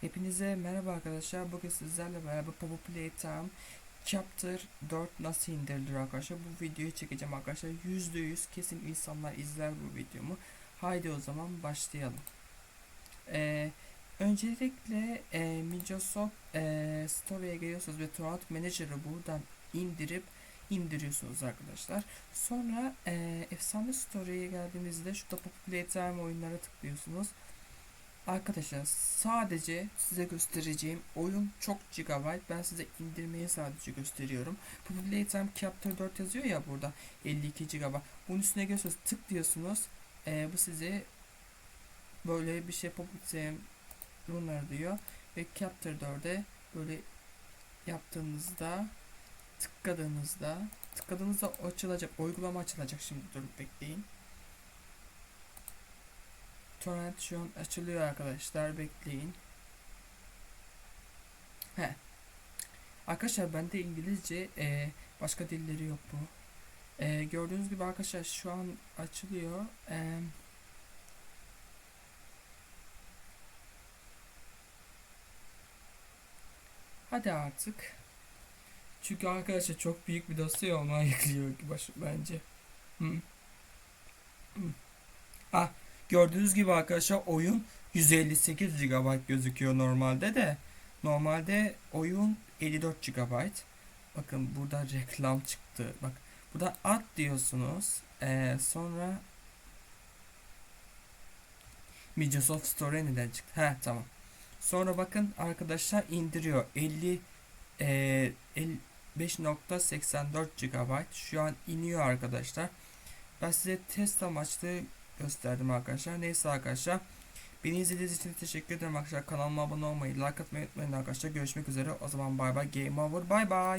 Hepinize merhaba arkadaşlar. Bugün sizlerle beraber Popo Playtime Chapter 4 nasıl indirilir arkadaşlar. Bu videoyu çekeceğim arkadaşlar. %100 kesin insanlar izler bu videomu. Haydi o zaman başlayalım. Ee, öncelikle e, Microsoft e, Store'ya geliyorsunuz ve Torrent Manager'ı buradan indirip indiriyorsunuz arkadaşlar. Sonra e, Efsane Store'ya geldiğinizde şurada Popo Playtime oyunlara tıklıyorsunuz. Arkadaşlar sadece size göstereceğim oyun çok gigabyte. Ben size indirmeyi sadece gösteriyorum. Playtime Chapter 4 yazıyor ya burada 52 GB. Bunun üstüne geliyorsunuz tıklıyorsunuz. Ee, bu size böyle bir şey Playtime Runner diyor. Ve Chapter 4'e böyle yaptığınızda tıkladığınızda tıkladığınızda açılacak uygulama açılacak şimdi dur bekleyin. Torrent şu an açılıyor arkadaşlar. Bekleyin. He. Arkadaşlar bende İngilizce e, başka dilleri yok bu. E, gördüğünüz gibi arkadaşlar şu an açılıyor. E, hadi artık. Çünkü arkadaşlar çok büyük bir dosya olmaya yüklüyor ki baş, bence. Hı. Hı. Ah Gördüğünüz gibi arkadaşlar oyun 158 GB gözüküyor normalde de. Normalde oyun 54 GB. Bakın burada reklam çıktı. Bak burada at diyorsunuz. Ee, sonra Microsoft Store neden çıktı? Ha tamam. Sonra bakın arkadaşlar indiriyor. 50 e, 55.84 GB şu an iniyor arkadaşlar. Ben size test amaçlı gösterdim arkadaşlar. Neyse arkadaşlar. Beni izlediğiniz için teşekkür ederim arkadaşlar. Kanalıma abone olmayı, like atmayı unutmayın arkadaşlar. Görüşmek üzere. O zaman bay bay. Game over. Bay bay.